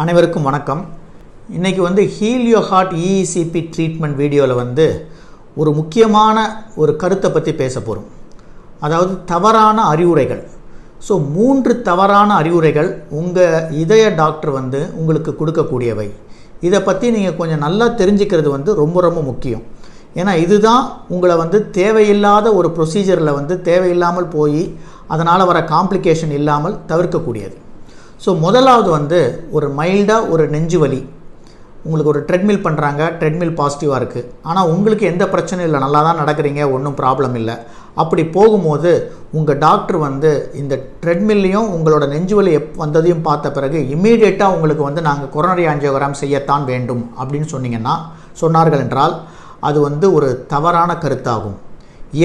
அனைவருக்கும் வணக்கம். இன்றைக்கி வந்து ஹீலியோ ஹார்ட் இஇசிபி ட்ரீட்மெண்ட் வீடியோவில் வந்து ஒரு முக்கியமான ஒரு கருத்தை பற்றி பேச போகிறோம் அதாவது தவறான அறிவுரைகள். ஸோ மூன்று தவறான அறிவுரைகள் உங்கள் இதய டாக்டர் வந்து உங்களுக்கு கொடுக்கக்கூடியவை. இதை பற்றி நீங்கள் கொஞ்சம் நல்லா தெரிஞ்சுக்கிறது வந்து ரொம்ப ரொம்ப முக்கியம். ஏன்னா இதுதான் உங்களை வந்து தேவையில்லாத ஒரு ப்ரொசீஜரில் வந்து தேவையில்லாமல் போய் அதனால் வர காம்ப்ளிகேஷன் இல்லாமல் தவிர்க்கக்கூடியது. ஸோ முதலாவது வந்து ஒரு மைல்டாக ஒரு நெஞ்சு வலி. உங்களுக்கு ஒரு ட்ரெட்மில் பண்ணுறாங்க ட்ரெட்மில் பாசிட்டிவாக இருக்குது ஆனால் உங்களுக்கு எந்த பிரச்சனையும் இல்லை. நல்லா தான் நடக்கிறீங்க ஒன்றும் ப்ராப்ளம் இல்லை. அப்படி போகும்போது உங்கள் டாக்டர் வந்து இந்த ட்ரெட்மில்லையும் உங்களோட நெஞ்சு வலி எப் வந்ததையும் பார்த்த பிறகு இம்மீடியட்டாக உங்களுக்கு வந்து நாங்கள் கொரோனரி ஆஞ்சியோகிராம் செய்யத்தான் வேண்டும் அப்படின்னு சொன்னீங்கன்னா சொன்னார்கள் என்றால் அது வந்து ஒரு தவறான கருத்தாகும்.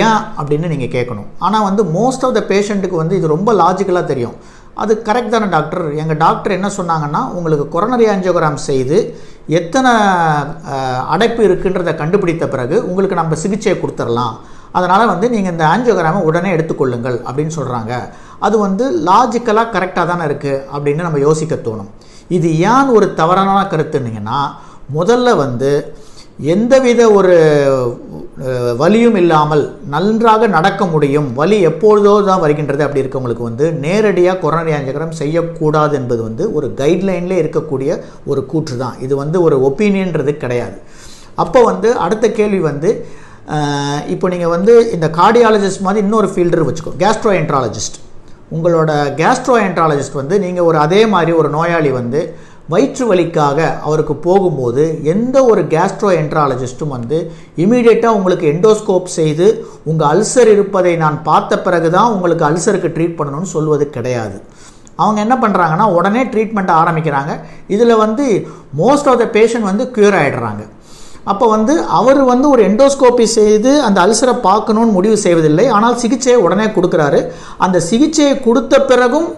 ஏன் அப்படின்னு நீங்கள் கேட்கணும். ஆனால் வந்து மோஸ்ட் ஆஃப் த பேஷண்ட்டுக்கு வந்து இது ரொம்ப லாஜிக்கலாக தெரியும். அது கரெக்ட் தானே டாக்டர் எங்கள் டாக்டர் என்ன சொன்னாங்கன்னா உங்களுக்கு கொரோனரி ஆஞ்சியோகிராம் செய்து எத்தனை அடைப்பு இருக்குன்றதை கண்டுபிடித்த பிறகு உங்களுக்கு நம்ம சிகிச்சையை கொடுத்துடலாம். அதனால் வந்து நீங்கள் இந்த ஆஞ்சியோகிராமை உடனே எடுத்துக்கொள்ளுங்கள் அப்படின்னு சொல்கிறாங்க அது வந்து லாஜிக்கலாக கரெக்டாக தானே இருக்குது அப்படின்னு நம்ம யோசிக்க தோணும். இது ஏன் ஒரு தவறான கருத்துன்னீங்கன்னா முதல்ல வந்து எந்தவித ஒரு வலியும் இல்லாமல் நன்றாக நடக்க முடியும். வலி எப்பொழுதோ தான் வருகின்றது. அப்படி இருக்கவங்களுக்கு வந்து நேரடியாக கொரோனரி அஞ்சகரம் செய்யக்கூடாது என்பது வந்து ஒரு கைட்லைனில் இருக்கக்கூடிய ஒரு கூற்று தான். இது வந்து ஒரு ஒப்பீனியன்றது கிடையாது. அப்போ வந்து அடுத்த கேள்வி வந்து இப்போ நீங்கள் வந்து இந்த கார்டியாலஜிஸ்ட் மாதிரி இன்னொரு ஃபீல்டர் வச்சுக்கோ. கேஸ்ட்ரோ என்ட்ராலஜிஸ்ட் உங்களோட கேஸ்ட்ரோ என்ட்ராலஜிஸ்ட் வந்து நீங்கள் ஒரு அதே மாதிரி ஒரு நோயாளி வந்து வயிற்று வலிக்காக அவருக்கு போகும்போது எந்த ஒரு கேஸ்ட்ரோ என்ட்ராலஜிஸ்ட்டும் வந்து இமீடியட்டாக உங்களுக்கு எண்டோஸ்கோப் செய்து உங்கள் அல்சர் இருப்பதை நான் பார்த்த பிறகு தான் உங்களுக்கு அல்சருக்கு ட்ரீட் பண்ணணும்னு சொல்வது கிடையாது. அவங்க என்ன பண்ணுறாங்கன்னா உடனே ட்ரீட்மெண்ட் ஆரம்பிக்கிறாங்க. இதில் வந்து மோஸ்ட் ஆஃப் த பேஷண்ட் வந்து க்யூர் ஆகிடுறாங்க அப்போ வந்து அவர் வந்து ஒரு எண்டோஸ்கோப்பி செய்து அந்த அல்சரை பார்க்கணும்னு முடிவு செய்வதில்லை. ஆனால் சிகிச்சையை உடனே கொடுக்குறாரு. அந்த சிகிச்சையை கொடுத்த பிறகும்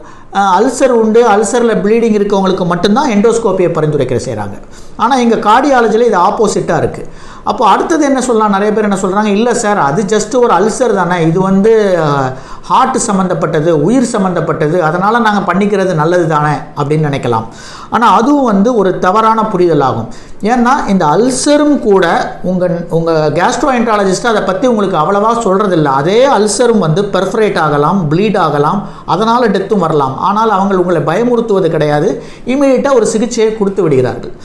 அல்சர் உண்டு அல்சரில் ப்ளீடிங் இருக்கவங்களுக்கு மட்டும்தான் எண்டோஸ்கோப்பியை பரிந்துரைக்கிற செய்கிறாங்க ஆனால் எங்கள் கார்டியாலஜியில் இது ஆப்போசிட்டாக இருக்குது அப்போ அடுத்தது என்ன சொல்லலாம்? நிறைய பேர் என்ன சொல்கிறாங்க இல்லை சார் அது ஜஸ்ட் ஒரு அல்சர் தானே. இது வந்து ஹார்ட் சம்மந்தப்பட்டது உயிர் சம்மந்தப்பட்டது அதனால் நாங்கள் பண்ணிக்கிறது நல்லது தானே அப்படின்னு நினைக்கலாம். ஆனால் அதுவும் வந்து ஒரு தவறான புரிதல் ஆகும். ஏன்னா இந்த அல்சரும் கூட உங்கள் உங்கள் கேஸ்ட்ரோஎன்ட்ராலஜிஸ்ட் அதை பற்றி உங்களுக்கு அவ்வளவா சொல்கிறதில்ல அதே அல்சரும் வந்து பெர்ஃபரேட் ஆகலாம் ப்ளீட் ஆகலாம் அதனால் டெத்தும் வரலாம். ஆனால் அவங்க உங்களை பயமுறுத்துவது கிடையாது. இமீடியட்டாக ஒரு சிகிச்சையை கொடுத்து விடுகிறார்கள்.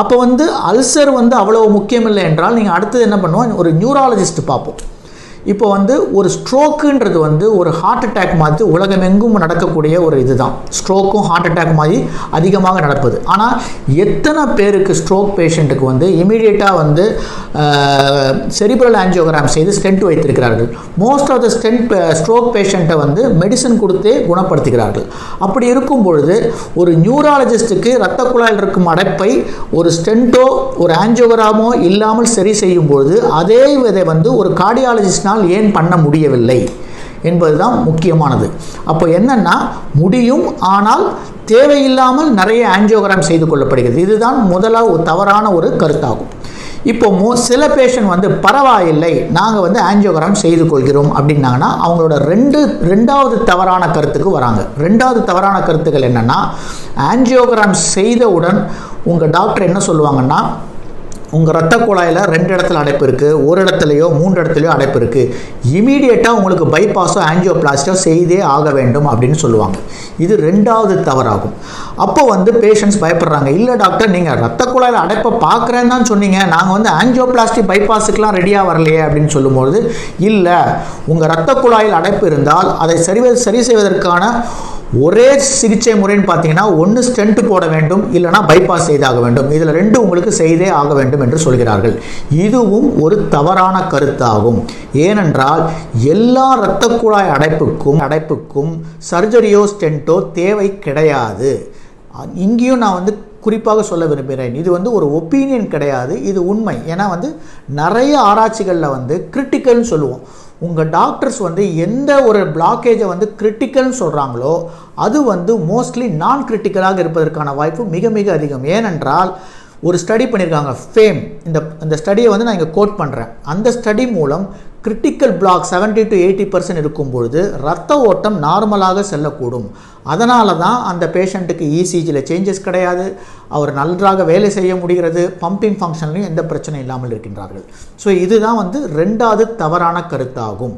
அப்போ வந்து அல்சர் வந்து அவ்வளோ முக்கியமில்லை என்றால் நீங்கள் அடுத்தது என்ன பண்ணுவோம் ஒரு நியூராலஜிஸ்ட் பார்ப்போம். இப்போ வந்து ஒரு ஸ்ட்ரோக்குன்றது வந்து ஒரு ஹார்ட் அட்டாக் மாதிரி உலகமெங்கும் நடக்கக்கூடிய ஒரு இதுதான். ஸ்ட்ரோக்கும் ஹார்ட் அட்டாக் மாதிரி அதிகமாக நடப்பது. ஆனால் எத்தனை பேருக்கு ஸ்ட்ரோக் பேஷண்ட்டுக்கு வந்து இமீடியட்டாக வந்து செரிபரல் ஆஞ்சியோகிராம் செய்து ஸ்டென்ட் வைத்திருக்கிறார்கள்? Most of the stent stroke பேஷண்ட்டை வந்து மெடிசன் கொடுத்தே குணப்படுத்துகிறார்கள். அப்படி இருக்கும் பொழுது ஒரு நியூராலஜிஸ்ட்டுக்கு ரத்த குழாயில் இருக்கும் அடைப்பை ஒரு ஸ்டென்ட்டோ ஒரு ஆஞ்சியோகிராமோ இல்லாமல் சரி செய்யும் பொழுது அதே இதை வந்து ஒரு என்னால் ஏன் பண்ண முடியவில்லை என்பதுதான் முக்கியமானது. அப்போ என்னன்னா முடியும் ஆனால் தேவையில்லாமல் நிறைய ஆஞ்சியோகிராம் செய்து கொள்ளப்படுகிறது. இதுதான் முதலாக ஒரு தவறான ஒரு கருத்தாகும். இப்போ மோ சில பேஷண்ட் வந்து பரவாயில்லை நாங்கள் வந்து ஆஞ்சியோகிராம் செய்து கொள்கிறோம் அப்படின்னாங்கன்னா அவங்களோட ரெண்டு ரெண்டாவது தவறான கருத்துக்கு வராங்க. ரெண்டாவது தவறான கருத்துக்கள் என்னென்னா ஆஞ்சியோகிராம் செய்தவுடன் உங்கள் டாக்டர் என்ன சொல்லுவாங்கன்னா உங்கள் ரத்த குழாயில் ரெண்டு இடத்துல அடைப்பு இருக்குது ஒரு இடத்துலையோ மூன்று இடத்துலையோ அடைப்பு இருக்குது இமீடியட்டாக உங்களுக்கு பைபாஸோ ஆன்ஜியோபிளாஸ்டோ செய்தே ஆக வேண்டும் அப்படின்னு சொல்லுவாங்க. இது ரெண்டாவது தவறாகும். அப்போ வந்து பேஷண்ட்ஸ் பயப்படுறாங்க இல்லை டாக்டர் நீங்கள் ரத்த குழாயில் அடைப்பை பார்க்குறேன்னு தான் சொன்னீங்க. நாங்கள் வந்து ஆஞ்சியோபிளாஸ்டி பைபாஸுக்கெலாம் ரெடியாக வரலையே அப்படின்னு சொல்லும்பொழுது இல்லை உங்கள் ரத்த குழாயில் அடைப்பு இருந்தால் அதை சரி சரி செய்வதற்கான ஒரே சிகிச்சை முறைன்னு பார்த்தீங்கன்னா ஒன்று ஸ்டென்ட் போட வேண்டும் இல்லைனா பைபாஸ் செய்தாக வேண்டும். இதில் ரெண்டு உங்களுக்கு செய்தே ஆக வேண்டும் என்று சொல்கிறார்கள். இதுவும் ஒரு தவறான கருத்தாகும். ஏனென்றால் எல்லா இரத்த குழாய் அடைப்புக்கும் அடைப்புக்கும் சர்ஜரியோ ஸ்டென்ட்டோ தேவை கிடையாது. இங்கேயும் நான் வந்து குறிப்பாக சொல்ல விரும்புகிறேன். இது வந்து ஒரு ஒப்பீனியன் கிடையாது. இது உண்மை. ஏன்னா வந்து நிறைய ஆராய்ச்சிகளில் வந்து கிரிட்டிக்கல்னு சொல்லுவோம். உங்கள் டாக்டர்ஸ் வந்து எந்த ஒரு பிளாக்கேஜை வந்து கிரிட்டிக்கல்னு சொல்கிறாங்களோ அது வந்து மோஸ்ட்லி நான் கிரிட்டிக்கலாக இருப்பதற்கான வாய்ப்பு மிக மிக அதிகம். ஏனென்றால் ஒரு ஸ்டடி பண்ணியிருக்காங்க ஃபேம் இந்த இந்த ஸ்டடியை வந்து நான் இங்கே கோட் பண்ணுறேன் அந்த ஸ்டடி மூலம் critical block 70 to eighty percent இருக்கும் பொழுது ரத்த ஓட்டம் நார்மலாக செல்லக்கூடும். அதனால தான் அந்த பேஷண்ட்டுக்கு இசிஜியில் சேஞ்சஸ் கிடையாது. அவர் நன்றாக வேலை செய்ய முடிகிறது. பம்பிங் ஃபங்க்ஷன்லையும் எந்த பிரச்சனையும் இல்லாமல் இருக்கின்றார்கள். ஸோ இதுதான் வந்து ரெண்டாவது தவறான கருத்தாகும்.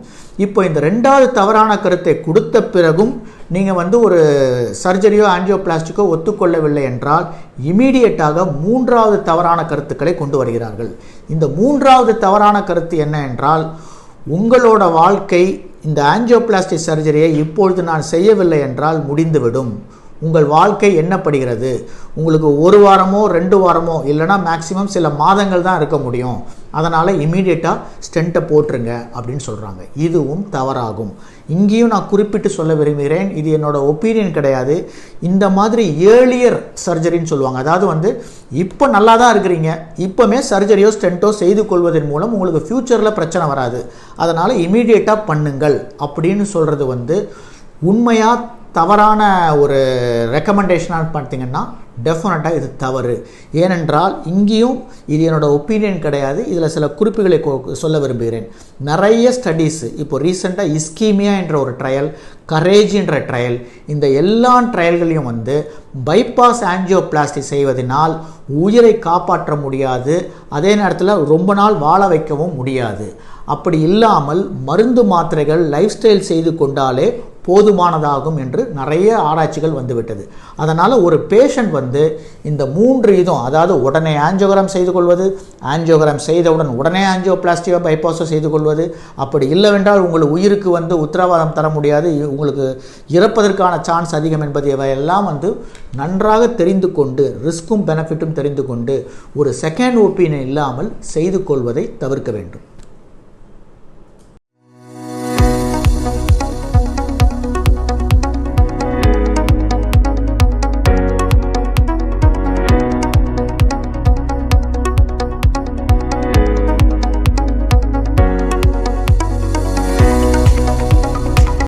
இப்போ இந்த ரெண்டாவது தவறான கருத்தை கொடுத்த பிறகும் நீங்கள் வந்து ஒரு சர்ஜரியோ ஆஞ்சியோபிளாஸ்டிக்கோ ஒத்துக்கொள்ளவில்லை என்றால் இமீடியட்டாக மூன்றாவது தவறான கருத்துக்களை கொண்டு வருகிறார்கள். இந்த மூன்றாவது தவறான கருத்து என்ன என்றால் உங்களோட வாழ்க்கை இந்த ஆஞ்சியோபிளாஸ்டிக் சர்ஜரியை இப்பொழுது நான் செய்யவில்லை என்றால் முடிந்துவிடும். உங்கள் வாழ்க்கை என்னப்படுகிறது உங்களுக்கு ஒரு வாரமோ ரெண்டு வாரமோ இல்லைனா மேக்ஸிமம் சில மாதங்கள் தான் இருக்க முடியும். அதனால் இமீடியட்டாக ஸ்டெண்ட்டை போட்டுருங்க அப்படின்னு சொல்கிறாங்க இதுவும் தவறாகும். இங்கேயும் நான் குறிப்பிட்டு சொல்ல விரும்புகிறேன். இது என்னோடய ஒப்பீனியன் கிடையாது. இந்த மாதிரி ஏர்லியர் சர்ஜரின்னு சொல்லுவாங்க. அதாவது வந்து இப்போ நல்லா தான் இருக்கிறீங்க. இப்போமே சர்ஜரியோ ஸ்டென்ட்டோ செய்து கொள்வதன் மூலம் உங்களுக்கு ஃப்யூச்சரில் பிரச்சனை வராது. அதனால் இமீடியட்டாக பண்ணுங்கள் அப்படின்னு சொல்கிறது வந்து உண்மையாக தவறான ஒரு ரெக்கமெண்டேஷனாக பார்த்தீங்கன்னா டெஃபினட்டாக இது தவறு. ஏனென்றால் இங்கேயும் இது என்னோட ஒப்பீனியன் கிடையாது. இதில் சில குறிப்புகளை கொ- சொல்ல விரும்புகிறேன். நிறைய ஸ்டடீஸு இப்போ ரீசெண்டாக இஸ்கீமியா என்ற ஒரு ட்ரையல் கரேஜ் என்ற ட்ரையல் இந்த எல்லா ட்ரையல்களையும் வந்து பைபாஸ் ஆன்ஜியோபிளாஸ்டி செய்வதனால் உயிரை காப்பாற்ற முடியாது. அதே நேரத்தில் ரொம்ப நாள் வாழ வைக்கவும் முடியாது. அப்படி இல்லாமல் மருந்து மாத்திரைகள் லைஃப் ஸ்டைல் செய்து கொண்டாலே போதுமானதாகும் என்று நிறைய ஆராய்ச்சிகள் வந்துவிட்டது. அதனால் ஒரு பேஷண்ட் வந்து இந்த மூன்று இதும் அதாவது உடனே ஆஞ்சியோகிராம் செய்து கொள்வது ஆஞ்சியோகிராம் செய்தவுடன் உடனே ஆஞ்சியோபிளாஸ்டியோ பைபாஸோ செய்து கொள்வது அப்படி இல்லைவென்றால் உங்கள் உயிருக்கு வந்து உத்தரவாதம் தர முடியாது இ- உங்களுக்கு இறப்பதற்கான சான்ஸ் அதிகம் என்பது இவையெல்லாம் வந்து நன்றாக தெரிந்து கொண்டு ரிஸ்க்கும் பெனிஃபிட்டும் தெரிந்து கொண்டு ஒரு செகண்ட் ஒப்பீனியன் இல்லாமல் செய்து கொள்வதை தவிர்க்க வேண்டும்.